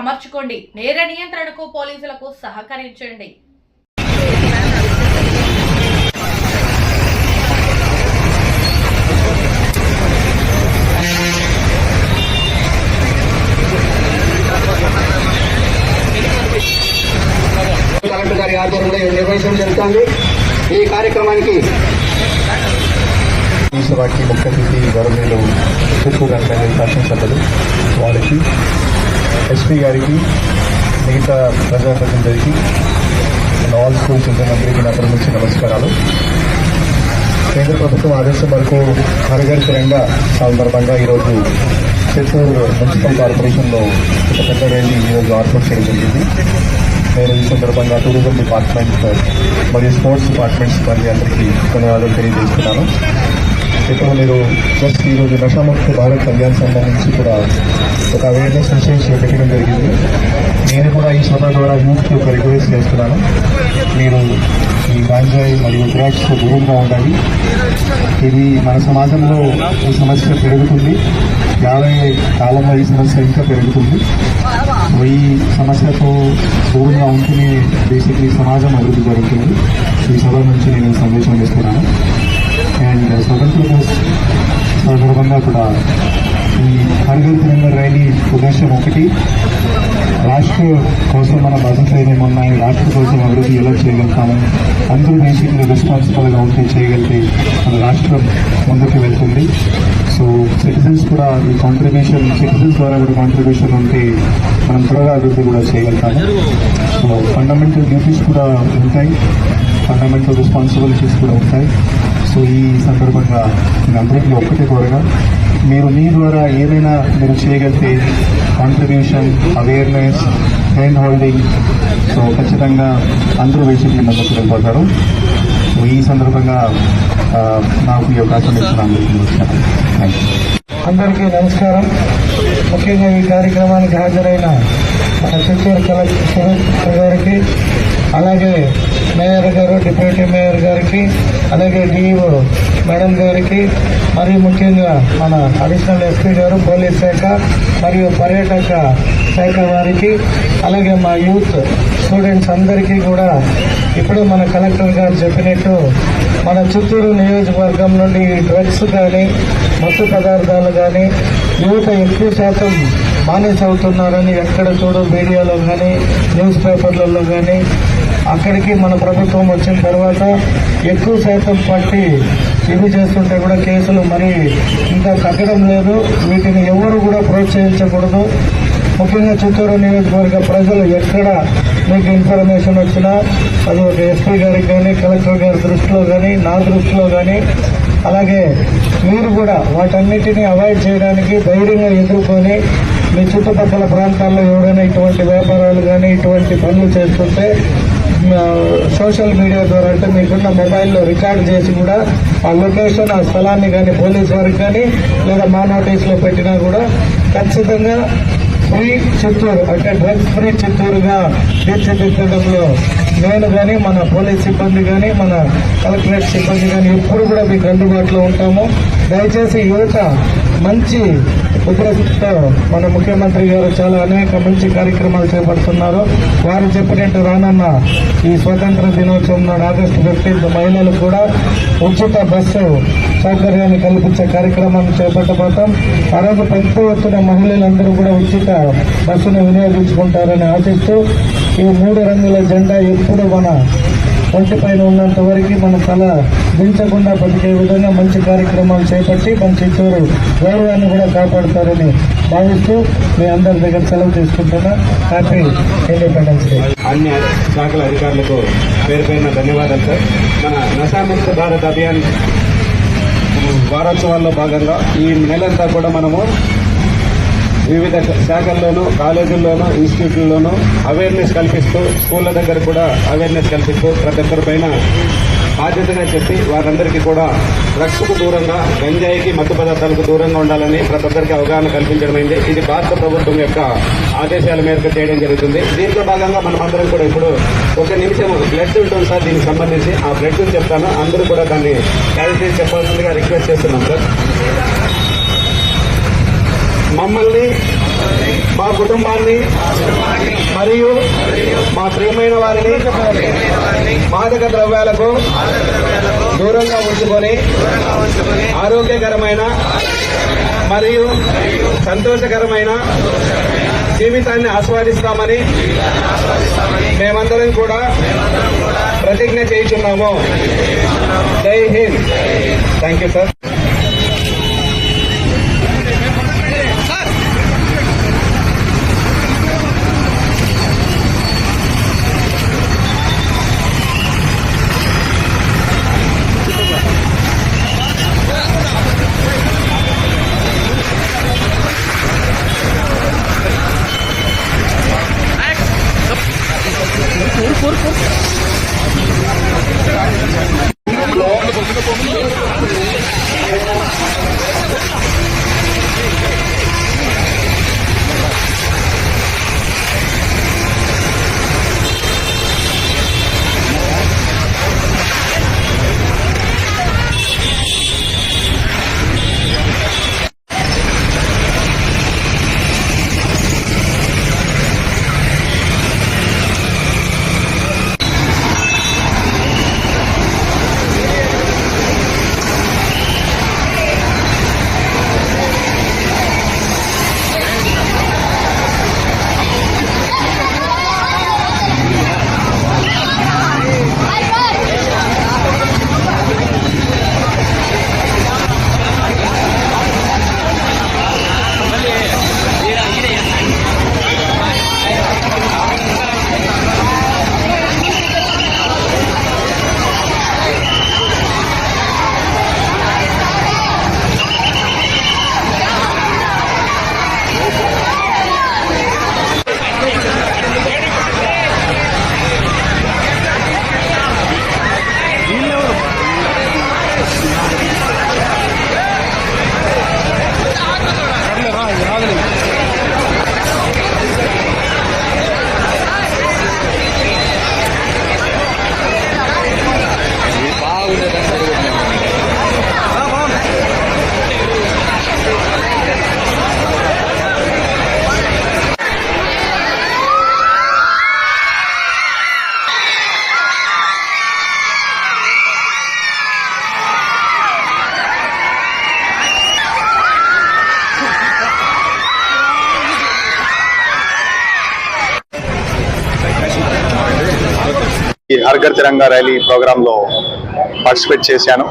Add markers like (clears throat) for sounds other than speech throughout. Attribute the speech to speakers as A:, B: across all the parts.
A: అమర్చుకోండి. నేర నియంత్రణకు పోలీసులకు సహకరించండి.
B: కలెక్టర్ గారి ఆధ్వర్యంలో నిర్వహించడం జరుగుతుంది. ఈ కార్యక్రమానికి
C: సభకి ముఖ్య అతిథి చిత్తూరు శాసనసభ్యులు వారికి ఎస్పీ గారికి మిగతా ప్రజాప్రతినిధులకి ఆల్ స్కూల్ చిల్డ్రన్ అందరికీ నా నుంచి నమస్కారాలు. కేంద్ర ప్రభుత్వం ఆదేశం వరకు హరఘర్ తిరంగా సందర్భంగా ఈరోజు చిత్తూరు మున్సిపల్ కార్పొరేషన్లో ఒక పెద్ద ర్యాలీ ఈరోజు ఏర్పాటు చేయడం జరిగింది. నేను ఈ సందర్భంగా టూరిజం డిపార్ట్మెంట్ మరియు స్పోర్ట్స్ డిపార్ట్మెంట్స్ మరి అందరికీ ధన్యవాదాలు తెలియజేస్తున్నాను. ఇప్పుడు మీరు జస్ట్ ఈరోజు నషాముక్త భారత్ కళ్యాణ్ సంబంధించి నుంచి కూడా ఒక అవేర్నెస్ మెసేజ్ పెట్టడం జరిగింది. నేను కూడా ఈ సభ ద్వారా యూత్కి ఒక రిక్వెస్ట్ చేస్తున్నాను. మీరు ఈ గాంజాయి మరియు డ్రగ్స్ దూరంగా ఉండాలి ఇది మన సమాజంలో ఈ సమస్య పెరుగుతుంది. రాబోయే కాలంలో ఈ సమస్య ఇంకా పెరుగుతుంది. ఈ సమస్యతో దూరంగా ఉంటేనే బేసిక్లీ సమాజం అభివృద్ధి జరుగుతుంది. ఈ సభ నుంచి నేను సందేశం ఇస్తున్నాను. అండ్ స్వతంత్ర దివస్ సందర్భంగా కూడా ఈ హర్గర్ తిరంగ ర్యాలీ ఉద్దేశం ఒకటి. రాష్ట్ర కోసం మన బసెస్ ఏమేమి ఉన్నాయి రాష్ట్ర కోసం అభివృద్ధి ఎలా చేయగలుగుతాము? అందరూ బేసిక్లీ రెస్పాన్సిబుల్గా ఉంటే చేయగలిగితే మన రాష్ట్రం ముందుకు వెళ్తుంది. సో సిటిజన్స్ కూడా ఈ కాంట్రిబ్యూషన్ సిటిజన్స్ ద్వారా కూడా కాంట్రిబ్యూషన్ ఉంటే మనం త్వరగా అభివృద్ధి కూడా చేయగలుగుతాము. సో ఫండమెంటల్ డ్యూటీస్ కూడా ఉంటాయి. ఫండమెంటల్ రెస్పాన్సిబిలిటీస్ కూడా ఉంటాయి. సో ఈ సందర్భంగా నేను అందరికీ ఒక్కటే కోరగా మీరు మీ ద్వారా ఏదైనా మీరు చేయగలిగితే contribution awareness hand holding so ఖచ్చితంగా అందరూ వైసీపీ మద్దతు వెళ్ళిపోతారు. సో ఈ సందర్భంగా నాకు ఈ అవకాశం ఇచ్చిన అందరికీ నమస్కారం.
D: ముఖ్యంగా ఈ కార్యక్రమానికి హాజరైన మన కలెక్టర్ గారికి అలాగే మేయర్ గారు డిప్యూటీ మేయర్ గారికి అలాగే డిఈఓ మేడం గారికి మరియు ముఖ్యంగా మన అడిషనల్ ఎస్పీ గారు పోలీస్ శాఖ మరియు పర్యాటక శాఖ వారికి అలాగే మా యూత్ స్టూడెంట్స్ అందరికీ కూడా ఇప్పుడు మన కలెక్టర్ గారు చెప్పినట్టు మన చిత్తూరు నియోజకవర్గం నుండి డ్రగ్స్ కానీ మత్తు పదార్థాలు కానీ యువత ఎక్కువ శాతం బానిస అవుతున్నారని ఎక్కడ చూడు మీడియాలో కానీ న్యూస్ పేపర్లలో కానీ అక్కడికి మన ప్రభుత్వం వచ్చిన తర్వాత ఎక్కువ శాతం పట్టి ఇది చేస్తుంటే కూడా కేసులు మరి ఇంకా తగ్గడం లేదు. వీటిని ఎవరు కూడా ప్రోత్సహించకూడదు. ముఖ్యంగా చిత్తూరు నియోజకవర్గ ప్రజలు ఎక్కడ మీకు ఇన్ఫర్మేషన్ వచ్చినా అది ఒక ఎస్పీ గారికి కానీ కలెక్టర్ గారి దృష్టిలో కానీ నా దృష్టిలో కానీ అలాగే మీరు కూడా వాటన్నిటిని అవాయిడ్ చేయడానికి ధైర్యంగా ఎదుర్కొని మీ చుట్టుపక్కల ప్రాంతాల్లో ఎవరైనా ఇటువంటి వ్యాపారాలు కానీ ఇటువంటి పనులు చేస్తుంటే సోషల్ మీడియా ద్వారా అంటే మీకున్న మొబైల్లో రికార్డ్ చేసి కూడా ఆ లొకేషన్ ఆ స్థలాన్ని కానీ పోలీస్ వారికి కానీ లేదా మా నోటీసులో పెట్టినా కూడా ఖచ్చితంగా ఫ్రీ చిత్తూరు అంటే డ్రగ్స్ ఫ్రీ చిత్తూరుగా తీర్చిదిద్దడంలో నేను కానీ మన పోలీస్ సిబ్బంది కానీ మన కలెక్టరేట్ సిబ్బంది కానీ ఎప్పుడు కూడా మీకు అందుబాటులో ఉంటాము. దయచేసి యువత మంచి ఉద్రేకంతో మన ముఖ్యమంత్రి గారు చాలా అనేక మంచి కార్యక్రమాలు చేపడుతున్నారు. వారు చెప్పినట్టు రానున్న ఈ స్వతంత్ర దినోత్సవం నాడు ఆగస్టు ఫిఫ్టీన్త్ మహిళలకు కూడా ఉచిత బస్సు సౌకర్యాన్ని కల్పించే కార్యక్రమాన్ని చేపట్టబోతాం ఆ రోజు పెద్ద ఎత్తున మహిళలందరూ కూడా ఉచిత బస్సును వినియోగించుకుంటారని ఆశిస్తూ ఈ మూడు రంగుల జెండా ఎప్పుడు మన ఒంటి పైన ఉన్నంత వరకు మన తల దించకుండా బతికే విధంగా మంచి కార్యక్రమాలు చేపట్టి మన చిత్తూరు గౌరవాన్ని కూడా కాపాడుతారని భావిస్తూ మీ అందరి దగ్గర సెలవు తీసుకుంటున్నా. హ్యాపీ ఇండిపెండెన్స్ డే
E: అన్ని శాఖల అధికారులకు పేరు పైన ధన్యవాదాలు సార్. మన నశాముక్త భారత్ అభియాన్ వారోత్సవాల్లో భాగంగా ఈ నెలంతా కూడా మనము వివిధ శాఖల్లోనూ కాలేజీల్లోనూ ఇన్స్టిట్యూట్లలోనూ అవేర్నెస్ కల్పిస్తూ స్కూళ్ళ దగ్గర కూడా అవేర్నెస్ కల్పిస్తూ ప్రతి ఒక్కరి పైన బాధ్యతగా చెప్పి వారందరికీ కూడా డ్రగ్స్కు దూరంగా గంజాయికి మత్తు పదార్థాలకు దూరంగా ఉండాలని ప్రతి ఒక్కరికి అవగాహన కల్పించడమైంది ఇది భారత ప్రభుత్వం యొక్క ఆదేశాల మేరకు చేయడం జరుగుతుంది. దీంట్లో భాగంగా మనం అందరం కూడా ఇప్పుడు ఒక నిమిషం బ్లడ్ ఉంటుంది సార్ దీనికి సంబంధించి. ఆ బ్లడ్ చెప్తాను. అందరూ కూడా దాన్ని క్యారీ చెప్పాల్సిందిగా రిక్వెస్ట్ చేస్తున్నాం సార్. మమ్మల్ని
B: మా కుటుంబాన్ని మరియు మా ప్రియమైన వారిని మాదక ద్రవ్యాలకు దూరంగా ఉంచుకొని ఆరోగ్యకరమైన మరియు సంతోషకరమైన జీవితాన్ని ఆస్వాదిస్తామని మేమందరం కూడా ప్రతిజ్ఞ చేయుచున్నాము జై హింద్. థ్యాంక్ యూ సార్
F: ఈ హర్ తిరంగా ర్యాలీ ప్రోగ్రాంలో పార్టిసిపేట్ చేశాను.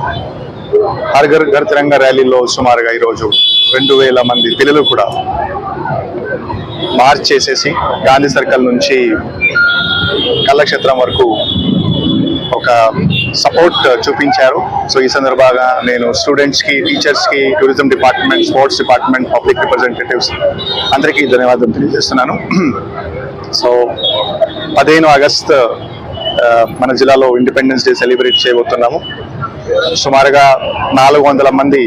F: హర్ ఘర్ తిరంగా ర్యాలీలో సుమారుగా ఈరోజు రెండు వేల మంది పిల్లలు కూడా మార్చ్ చేసేసి గాంధీ సర్కిల్ నుంచి కళాక్షేత్రం వరకు ఒక సపోర్ట్ చూపించారు. సో ఈ సందర్భంగా నేను స్టూడెంట్స్కి టీచర్స్కి tourism department sports department public representatives అందరికీ ధన్యవాదం తెలియజేస్తున్నాను. (clears throat) సో పదిహేను ఆగస్ట్ మన జిల్లాలో ఇండిపెండెన్స్ డే సెలబ్రేట్ చేయబోతున్నాము. సుమారుగా నాలుగు వందల మంది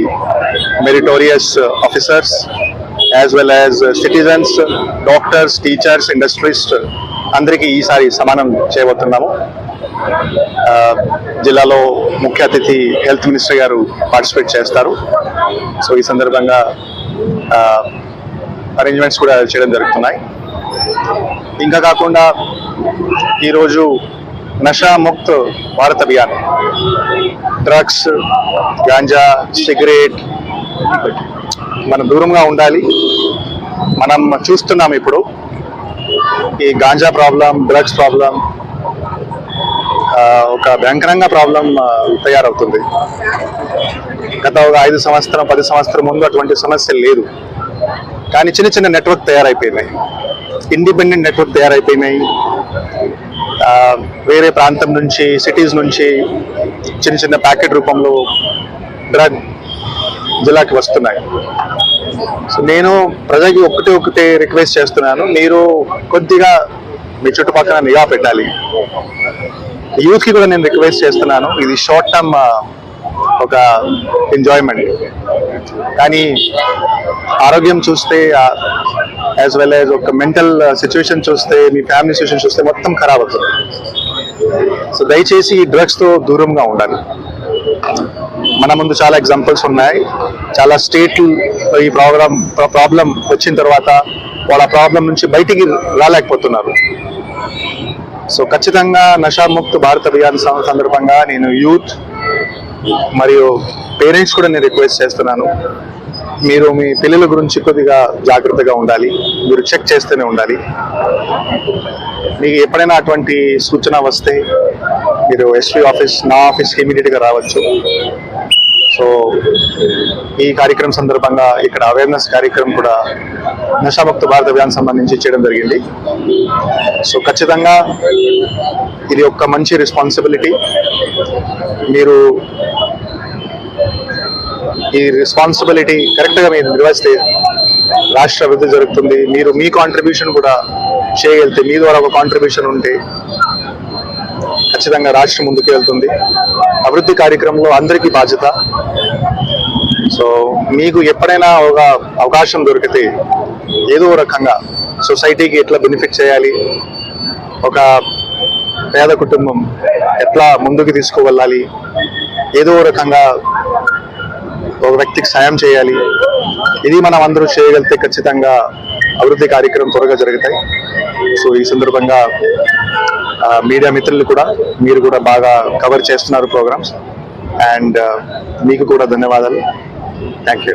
F: meritorious officers as well as citizens doctors teachers industrialist అందరికీ ఈసారి సమానం చేయబోతున్నాము. జిల్లాలో ముఖ్య అతిథి హెల్త్ మినిస్టర్ గారు పార్టిసిపేట్ చేస్తారు. సో ఈ సందర్భంగా అరేంజ్మెంట్స్ కూడా చేయడం జరుగుతున్నాయి. ఇంకా కాకుండా ఈరోజు నషా ముక్త్ భారత్ అభియాన్. డ్రగ్స్ గాంజా సిగరెట్ మనం దూరంగా ఉండాలి. మనం చూస్తున్నాం ఇప్పుడు ఈ గాంజా ప్రాబ్లం డ్రగ్స్ ప్రాబ్లం ఒక భయంకరంగా ప్రాబ్లం తయారవుతుంది. గత ఒక ఐదు సంవత్సరం పది సంవత్సరం ముందు అటువంటి సమస్య లేదు. కానీ చిన్న చిన్న నెట్వర్క్ తయారైపోయినాయి. ఇండిపెండెంట్ నెట్వర్క్ తయారైపోయినాయి. వేరే ప్రాంతం నుంచి సిటీస్ నుంచి చిన్న చిన్న ప్యాకెట్ రూపంలో డ్రగ్ జిల్లాకి వస్తున్నాయి. సో నేను ప్రజలకి ఒకటే ఒకటే రిక్వెస్ట్ చేస్తున్నాను మీరు కొద్దిగా మీ చుట్టుపక్కల నిఘా పెట్టాలి. యూత్కి కూడా నేను రిక్వెస్ట్ చేస్తున్నాను ఇది షార్ట్ టర్మ్ ఒక ఎంజాయ్మెంట్ కానీ ఆరోగ్యం చూస్తే యాజ్ వెల్ యాజ్ ఒక మెంటల్ సిచ్యువేషన్ చూస్తే మీ ఫ్యామిలీ సిచ్యువేషన్ చూస్తే మొత్తం ఖరాబ్ అవుతుంది. సో దయచేసి ఈ డ్రగ్స్తో దూరంగా ఉండాలి. మన ముందు చాలా ఎగ్జాంపుల్స్ ఉన్నాయి. చాలా స్టేట్లు ఈ ప్రోగ్రామ్ ప్రాబ్లం వచ్చిన తర్వాత వాళ్ళ ప్రాబ్లం నుంచి బయటికి రాలేకపోతున్నారు. సో ఖచ్చితంగా నషాముక్త భారత్ అభియాన్ సందర్భంగా నేను యూత్ మరియు పేరెంట్స్ కూడా నేను రిక్వెస్ట్ చేస్తున్నాను. మీరు మీ పిల్లల గురించి కొద్దిగా జాగ్రత్తగా ఉండాలి. మీరు చెక్ చేస్తూనే ఉండాలి. మీకు ఎప్పుడైనా అటువంటి సూచన వస్తే మీరు ఎస్పీ ఆఫీస్ నా ఆఫీస్కి ఇమీడియట్గా రావచ్చు. సో ఈ కార్యక్రమం సందర్భంగా ఇక్కడ అవేర్నెస్ కార్యక్రమం కూడా నషాముక్త భారత అభియాన్ సంబంధించి చేయడం జరిగింది. సో ఖచ్చితంగా ఇది ఒక మంచి రెస్పాన్సిబిలిటీ మీరు ఈ రెస్పాన్సిబిలిటీ కరెక్ట్గా మీరు నిర్వహిస్తే రాష్ట్ర అభివృద్ధి జరుగుతుంది. మీరు మీ కాంట్రిబ్యూషన్ కూడా చేయగలిగితే మీ ద్వారా ఒక కాంట్రిబ్యూషన్ ఉంటే ఖచ్చితంగా రాష్ట్రం ముందుకు వెళ్తుంది. అభివృద్ధి కార్యక్రమంలో అందరికీ బాధ్యత. సో మీకు ఎప్పుడైనా ఒక అవకాశం దొరికితే ఏదో రకంగా సొసైటీకి ఎట్లా బెనిఫిట్ చేయాలి? ఒక పేద కుటుంబం ఎట్లా ముందుకు తీసుకువెళ్ళాలి? ఏదో రకంగా ఒక వ్యక్తికి సాయం చేయాలి? ఇది మనం అందరూ చేయగలిగితే ఖచ్చితంగా అభివృద్ధి కార్యక్రమం త్వరగా జరుగుతాయి. సో ఈ సందర్భంగా మీడియా మిత్రులు కూడా మీరు కూడా బాగా కవర్ చేస్తున్నారు ప్రోగ్రామ్స్ అండ్ మీకు కూడా ధన్యవాదాలు. Thank you